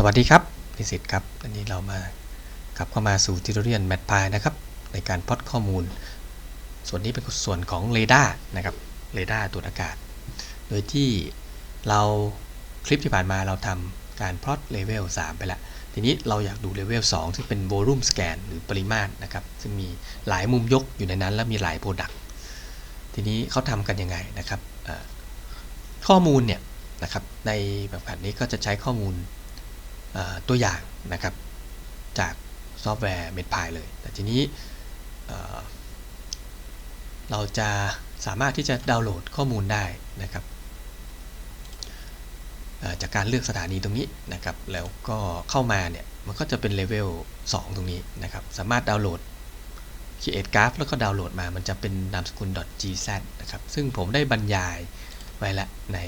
สวัสดีครับนิสิตครับอันนี้เรามากลับเข้ามาสู่ทิวทอเรียนแมทพายนะครับ ในการพอตข้อมูล ส่วนนี้เป็นส่วนของเรดาร์นะครับเรดาร์ตรวจอากาศ โดยที่เราคลิปที่ผ่านมาเราทำการพลอตเลเวล3ไปแล้ว ทีนี้เราอยากดูเลเวล2ซึ่งเป็นโวลูมสแกนหรือปริมาตรนะครับ ซึ่งมีหลายมุมยกอยู่ในนั้น และมีหลายโปรดักต์ทีนี้เขาทำกันยังไงนะครับข้อมูลเนี่ยนะครับในแบบแผนนี้ก็จะใช้ข้อมูล ตัวอย่างนะครับจากซอฟต์แวร์ MedPy เลย แต่ทีนี้เอ่อเราจะสามารถที่จะดาวน์โหลดข้อมูลได้นะครับจากการเลือกสถานีตรงนี้นะครับ แล้วก็เข้ามาเนี่ย มันก็จะเป็นเลเวล2ตรงนี้นะครับ สามารถดาวน์โหลด create graph แล้วก็ดาวน์โหลดมา มันจะเป็นนามสกุล .gz นะครับ ซึ่งผมได้บรรยายไว้แล้วใน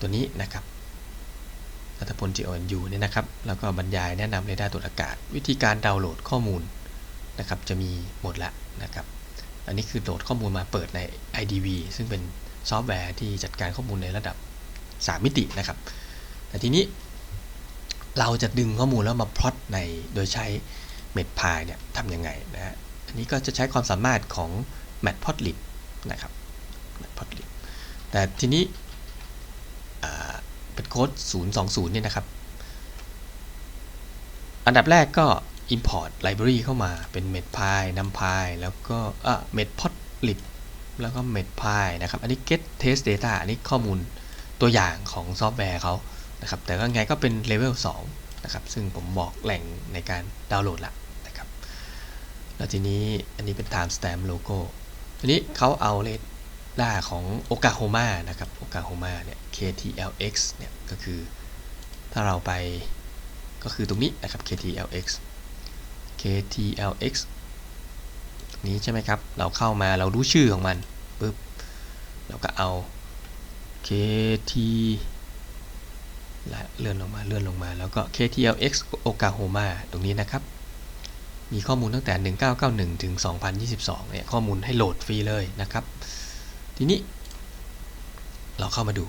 ตัวนี้นะครับ รัฐพล GONU เนี่ยนะครับ แล้วก็บรรยายแนะนำเรดาร์ตรวจอากาศ วิธีการดาวน์โหลดข้อมูลนะครับจะมีหมดล้วนะครับ อันนี้คือโหลดข้อมูลมาเปิดใน IDV ซึ่งเป็นซอฟต์แวร์ที่จัดการข้อมูลในระดับ 3 มิตินะครับ แต่ทีนี้เราจะดึงข้อมูลแล้วมาพลอตในโดยใช้ MedPy เนี่ยทำยังไงนะฮะ อันนี้ก็จะใช้ความสามารถของ Matplotlib นะครับ Matplotlib แต่ทีนี้ เป็นโค้ด 020 เนี่ยนะครับ อันดับแรกก็ import library เข้ามาเป็น medpy numpy แล้วก็อะ matplotlib แล้วก็ medpy นะครับ อันนี้ get test data อันนี้ข้อมูลตัวอย่างของซอฟต์แวร์เขานะครับ แต่ก็ไงก็เป็น level 2นะครับ ซึ่งผมบอกแหล่งในการดาวน์โหลดละนะครับ แล้วทีนี้อันนี้เป็น timestamp logo ทีนี้เขาเอาเลข ด้าของโอกาโฮมานะครับโอกาโฮมาเนี่ย KTLX เนี่ยก็คือถ้าเราไปก็คือตรงนี้นะครับ KTLX KTLX ตรงนี้ใช่ไหมครับ เราเข้ามาเรารู้ชื่อของมันปุ๊บเราก็เอา KT และเลื่อนลงมาเลื่อนลงมาแล้วก็ KTLX โอกาโฮมาตรงนี้นะครับ มีข้อมูลตั้งแต่ 1991 ถึง 2022 เนี่ยข้อมูลให้โหลดฟรีเลยนะครับ ทีนี้ เราเข้ามาดู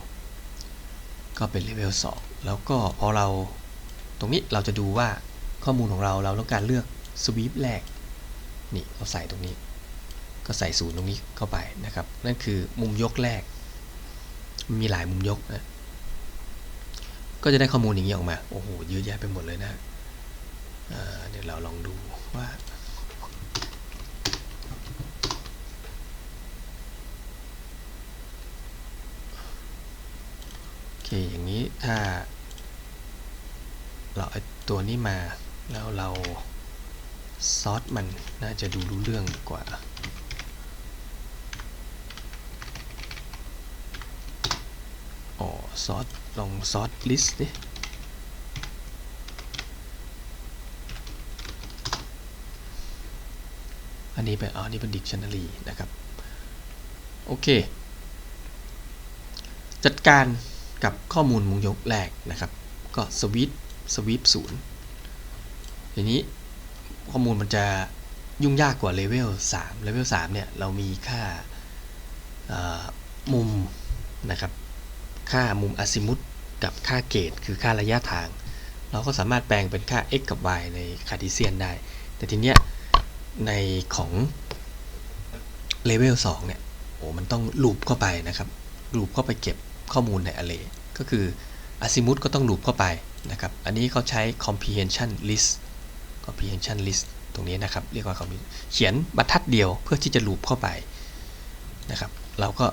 ก็เป็นเลเวล2แล้วก็พอเราตรงนี้เราจะดูว่าข้อมูลของเราเราต้องการเลือกสวีปแรกนี่เราใส่ตรงนี้ ก็ใส่ศูนย์ตรงนี้เข้าไปนะครับ นั่นคือมุมยกแรก มีหลายมุมยกนะก็จะได้ข้อมูลอย่างนี้ออกมา โอ้โหเยอะแยะไปหมดเลยนะอ่าเดี๋ยวเราลองดูว่า โอเค อย่างนี้ถ้า เราเอาตัวนี้มาแล้วเราซอสมันน่าจะดูรู้เรื่องกว่า อ๋อซอสลองซอสลิสต์ดิอันนี้เป็นอ๋ออันนี้เป็น dictionary นะครับ โอเค จัดการ กับข้อมูลมุงยกแรกนะครับ ก็สวิตสวิปศูนย์ทีนี้ข้อมูลมันจะยุ่งยากกว่าเลเวล3เลเวล3เนี่ยเรามีค่ามุมนะครับ ค่ามุมอซิมุตกับค่าเกตคือค่าระยะทาง เราก็สามารถแปลงเป็นค่า x กับ y ในคาร์ติเซียนได้ แต่ทีเนี้ยในของเลเวล2เนี่ยโอ้มันต้องลูปเข้าไปนะครับลูปเข้าไปเก็บ ข้อมูลใน array ก็คือ azimuth ก็ต้องลูปเข้าไปนะครับ อันนี้เขาใช้ comprehension list comprehension list ตรงนี้นะครับ เรียกว่าเขียนบรรทัดเดียวเพื่อที่จะลูปเข้าไปนะครับ เราก็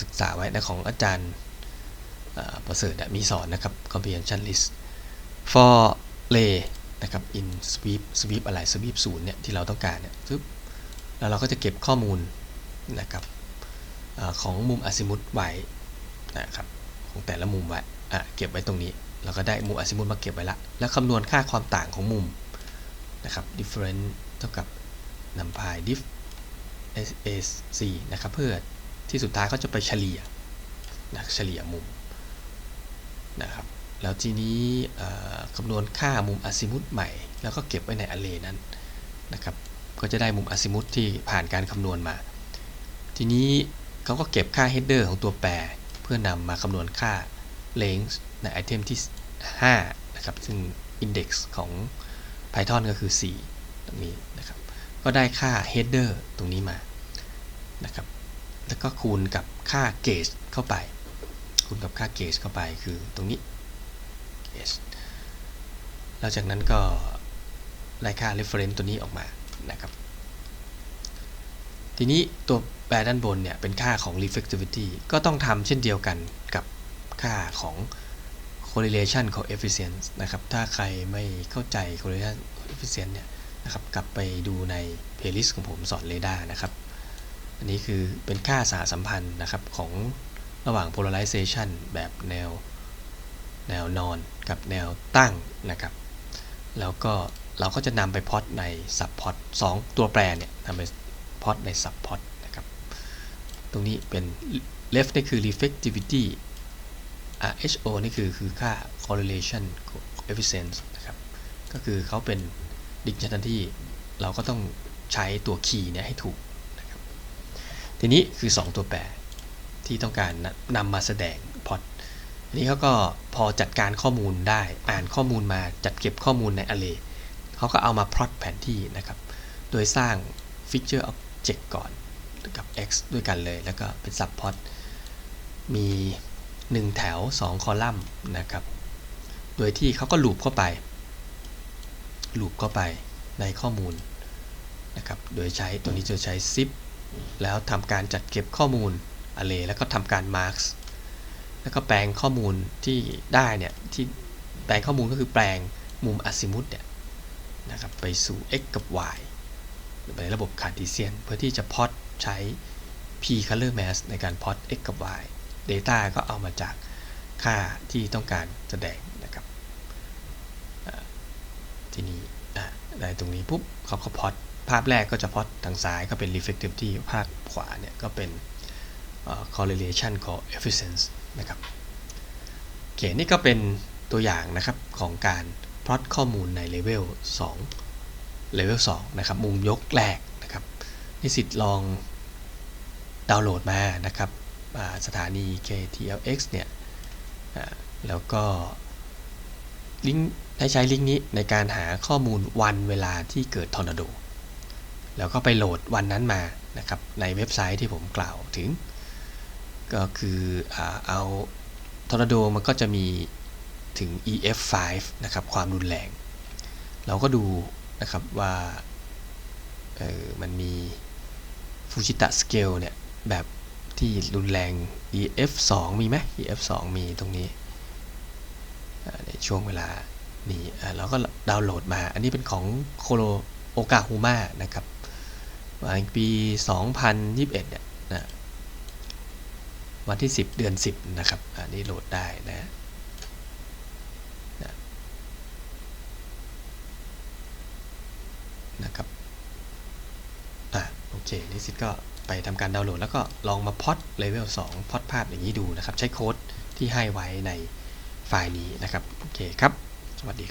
ศึกษาไว้ในของอาจารย์ประเสริฐมีสอนนะครับ comprehension list for lay นะครับ in sweep sweep อะไร sweep ศูนย์เนี่ยที่เราต้องการเนี่ยปึ๊บแล้วเราก็จะเก็บข้อมูลนะครับอของมุม azimuth ไว้ นะครับของแต่ละมุมไว้เก็บไว้ตรงนี้เราก็ได้มุมอะซิมุตมาเก็บไว้ละ แล้วคำนวณค่าความต่างของมุมนะครับ difference เท่ากับ numpy diff sac นะครับเพื่อที่สุดท้ายเขาจะไปเฉลี่ยนะเฉลี่ยมุมนะครับแล้วทีนี้คำนวณค่ามุมอะซิมุตใหม่ แล้วก็เก็บไว้ใน array นั้นนะครับก็จะได้มุมอะซิมุตที่ผ่านการคำนวณมา ทีนี้เขาก็เก็บค่า header ของตัวแปร พื่อนำมาคำนวณค่า length ในไอเทมที่ 5 นะครับ ซึ่ง index ของ Python ก็คือ 4 ตรงนี้นะครับ ก็ได้ค่า header ตรงนี้มานะครับ แล้วก็คูณกับค่า gauge เข้าไป คูณกับค่า gauge เข้าไปคือตรงนี้ gauge แล้วจากนั้นก็ได้ค่า reference ตัวนี้ออกมานะครับ ทีนี้ตัวแปรด้านบนเนี่ยเป็นค่าของ reflectivity ก็ต้องทำเช่นเดียวกันกับค่าของ correlation coefficient นะครับ ถ้าใครไม่เข้าใจ correlation coefficient เนี่ยนะครับ กลับไปดูใน playlist ของผมสอนเรดาร์นะครับ อันนี้คือเป็นค่าสหสัมพันธ์นะครับของระหว่าง polarization แบบแนวแนวนอนกับแนวตั้งนะครับ แล้วก็เราก็จะนำไปพอตใน sub plot 2ตัวแปรเนี่ยนำไป พอตใน sub plot นะครับ ตรงนี้เป็น left นี่คือ reflectivity RHO นี่คือคือค่า correlation coefficient นะครับ ก็คือเขาเป็น dictionary เราก็ต้องใช้ตัว key เนี่ยให้ถูกนะครับ ทีนี้คือ 2 ตัวแปรที่ต้องการนำมาแสดงพอตทีนี้เขาก็พอจัดการข้อมูลได้ อ่านข้อมูลมาจัดเก็บข้อมูลใน array เขาก็เอามาพลอตแผนที่นะครับ โดยสร้าง feature object ก่อนกับ x ด้วยกันเลย แล้วก็เป็น subplot มี 1 แถว 2 คอลัมน์นะครับ โดยที่เขาก็ลูปเข้าไปลูปเข้าไปในข้อมูลนะครับ โดยใช้ตัวนี้จะใช้ zip แล้วทำการจัดเก็บข้อมูล array แล้วก็ทำการ marks แล้วก็แปลงข้อมูลที่ได้เนี่ยที่แปลงข้อมูลก็คือแปลงมุมอะซิมุตเนี่ยนะครับไปสู่ x กับ y ในระบบคาร์ทีเซียน เพื่อที่จะพอตใช้ p color mass ในการพอต x กับ y data ก็เอามาจากค่าที่ต้องการแสดงนะครับทีนี้ได้ตรงนี้ปุ๊บเขาก็พอตภาพแรกก็จะพอตทางซ้ายก็เป็น reflectivity ภาพขวาเนี่ยก็เป็น correlation coefficient นะครับโอเคนี่ก็เป็นตัวอย่างนะครับของการพลอตข้อมูลในเลเวล2 เลเวล2นะครับมุมยกแรกนะครับนิสิตลองดาวน์โหลดมานะครับสถานี KTLX เนี่ยแล้วก็ลิงก์ได้ใช้ลิงก์นี้ในการหาข้อมูลวันเวลาที่เกิดทอร์นาโด แล้วก็ไปโหลดวันนั้นมานะครับในเว็บไซต์ที่ผมกล่าวถึง ก็คือเอาทอร์นาโดมันก็จะมีถึง EF5 นะครับความรุนแรง เราก็ดู นะครับว่าเออมันมีฟูจิตะสเกลเนี่ย แบบที่รุนแรง EF2 มีไหม EF2 มีตรงนี้ในช่วงเวลานี้เราก็ดาวน์โหลดมา อันนี้เป็นของโคโลโอกาฮูมานะครับวันปี 2021 เนี่ยนะวันที่ 10 เดือน 10 นะครับ อันนี้โหลดได้นะ นะครับอะโอเคนิสิตก็ไปทำการดาวน์โหลด แล้วก็ลองมาพอดเลเวล2พอดภาพอย่างนี้ดูนะครับ ใช้โค้ดที่ให้ไว้ในไฟล์นี้นะครับ โอเคครับ สวัสดีครับ